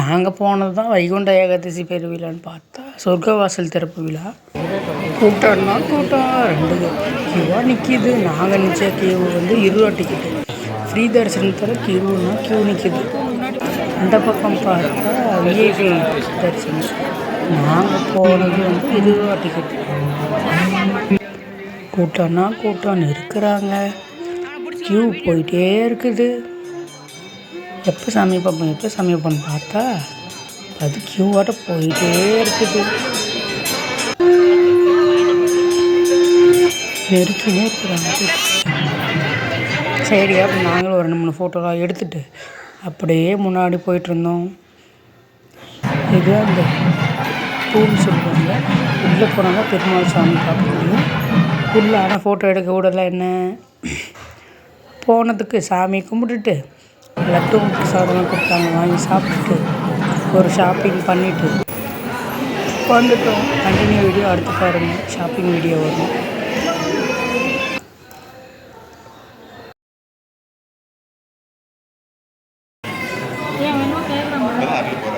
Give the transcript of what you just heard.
நாங்கள் போனது தான் வைகுண்ட ஏகாதசி பெருவிழான்னு பார்த்தா சொர்க்கவாசல் திறப்பு விழா. கூட்டம்னா கூட்டம் ரெண்டு கியூவாக நிற்கிது நாங்கள் நிச்சய கியூ வந்து இருபது டிக்கெட்டு ஃப்ரீ தரிசனத்தில் கியூனா கியூ நிற்கிது அந்த பக்கம் பார்த்தா விஐபி தரிசனம். நாங்கள் போனது வந்து இருபது டிக்கெட்டு கூட்டம்னா கூட்டம் இருக்கிறாங்க. கியூ போயிட்டே இருக்குது. எப்போ சாமி பார்ப்போம் எப்போ சாமி பார்ப்போம்னு பார்த்தா அது க்யூவாட்ட போயிட்டே இருக்குது. நெருக்கினே இருக்கிறாங்க. சரி அப்போ நாங்களும் ஒரு ரெண்டு மூணு ஃபோட்டோலாம் எடுத்துட்டு அப்படியே முன்னாடி போயிட்டு இருந்தோம். இது அந்த பூன்னு சொல்லுவாங்க. உள்ளே போனாங்க பெருமாள் சாமி பார்க்க முடியும் உள்ளே ஆனால் ஃபோட்டோ எடுக்க விடலை என்ன? போனதுக்கு சாமி கும்பிட்டுட்டு லட்டு முட்டை சாதம்லாம் கொடுத்தாங்க வாங்கி சாப்பிட்டுட்டு ஒரு ஷாப்பிங் பண்ணிவிட்டு வந்துட்டோம். கண்டினியூ வீடியோ அடுத்து பாருங்கள் ஷாப்பிங் வீடியோ வரும். ஏன் வேணும் கேட்குறாங்க